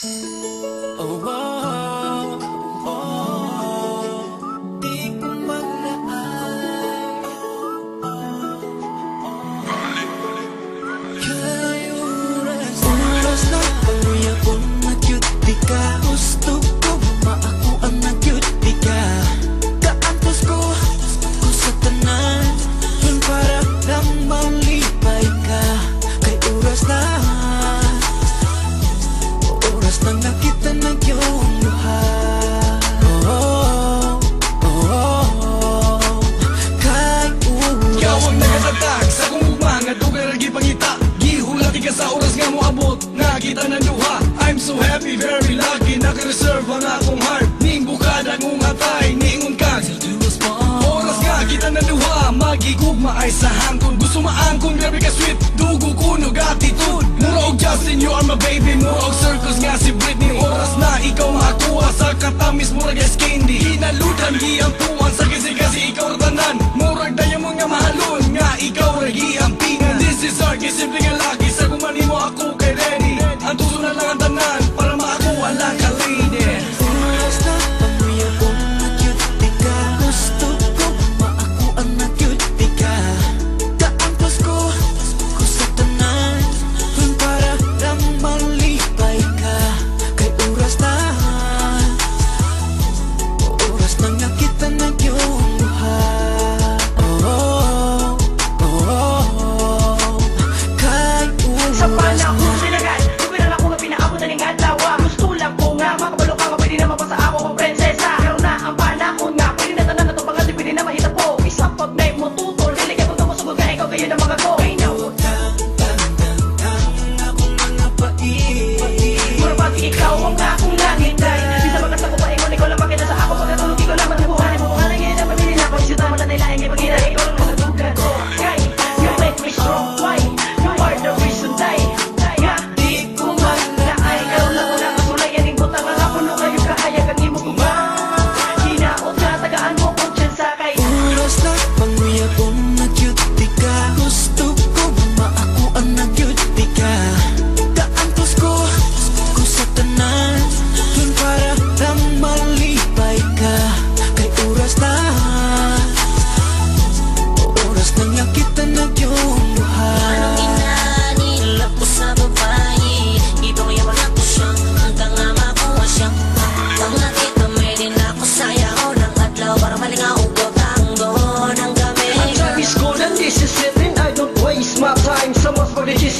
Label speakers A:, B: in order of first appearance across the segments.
A: Oh, whoa. nakita
B: ng luha I'm so happy, very lucky. Nakareserve ang akong heart. Ning bukada kung atay, ningon ka. Oras ka, kita ng luha Magigugma ay sa hangkon. Gusto maangkon, grabe ka sweet. Dugo, ko kunog, attitude Murog Justin, you are my baby. Murog circles nga si Britney. Oras na ikaw makakuha Sa katamis, murag as candy. Hinalutan, giampuan Sa kasi kasi ikaw ratanan Murag daya mo nga mahalon Nga ikaw, ragiampinan This is art, simple nga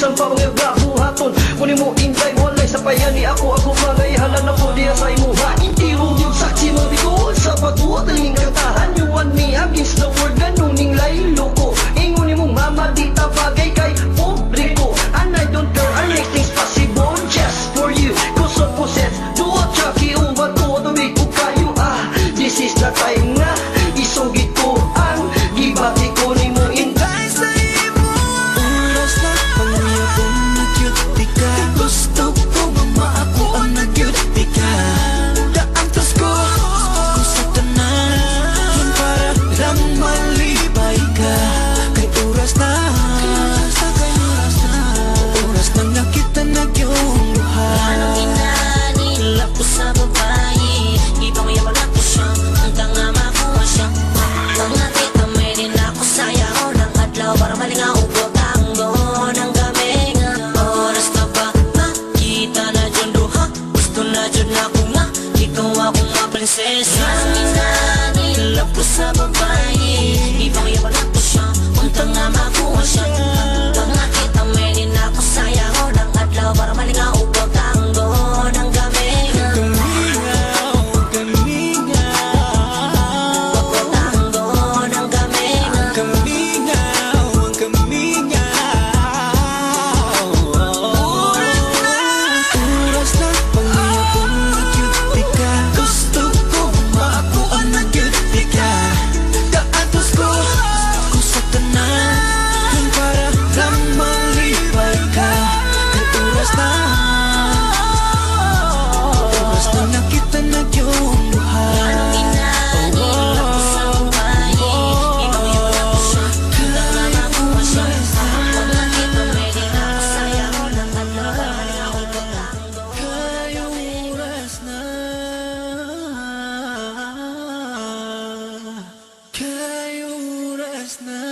A: them fucking with up. never find oras na